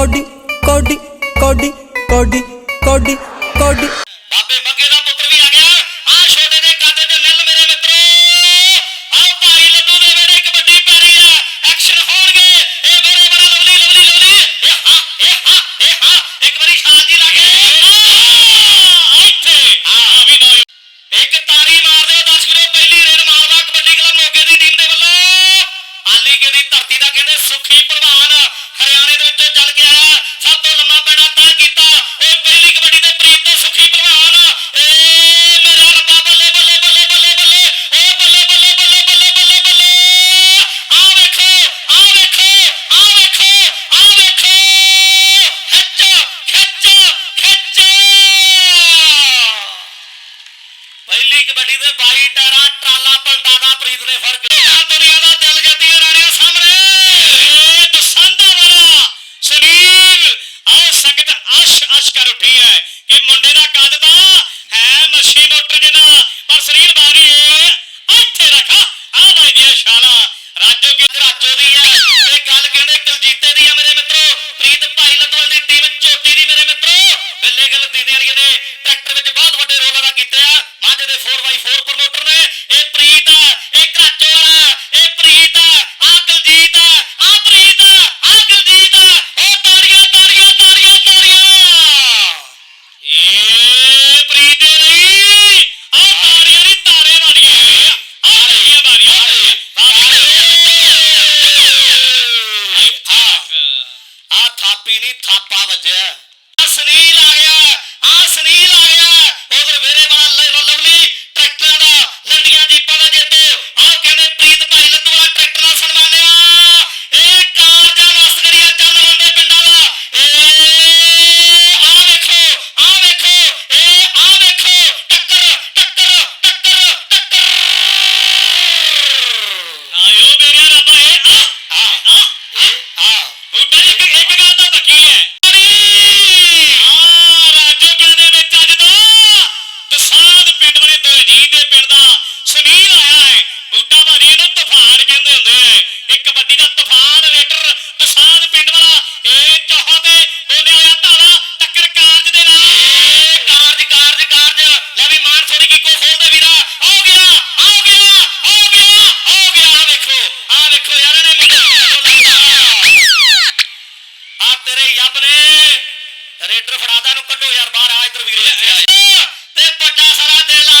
Cody ਕੋਡੀ ਕੋਡੀ ਕੋਡੀ ਕੋਡੀ ਕੋਡੀ। ਬਾਬੇ ਮੱਗੇ ਦਾ ਪੁੱਤਰ ਵੀ ਆ ਗਿਆ। ਆ ਛੋਟੇ ਦੇ ਕਾਦੇ ਤੇ ਮਿਲ ਮੇਰੇ ਮਿੱਤਰੋ। ਆਓ ਭਾਈ ਲੱਡੂ ਦੇ ਵੇੜੇ ਕਬੱਡੀ ਪੈ ਰਹੀ ਆ। ਐਕਸ਼ਨ ਹੋਣਗੇ। ਇਹ ਮੇਰੇ ਬੜਾ ਲਵਲੀ ਲਵਲੀ ਲਵਲੀ ਇੱਕ ਵਾਰੀ ਛਾਲ ਦੀ ਲੱਗੇ ਤਾਰੀ ਮਾਰ। ਦਿਓ ਕਿਲੋ ਪਹਿਲੀ ਰੇਡ ਮਾਰਦਾ ਕਬੱਡੀ ਕਲੱਬ ਮੋਗੇ ਦੀ ਟੀਮ ਦੇ ਵੱਲੋਂ। ਕੇ ਧਰਤੀ ਦਾ ਕਹਿੰਦੇ ਸੁਖੀ ਪ੍ਰਧਾਨ سبيلا ਫੜਾਦਾ ਨੂੰ ਕੱਢੋ ਯਾਰ, ਬਾਹਰ ਆ ਇਧਰ ਵੀਰੇ ਇੱਥੇ ਆ ਤੇ ਵੱਡਾ ਸਾਰਾ ਦਿਲ ਆ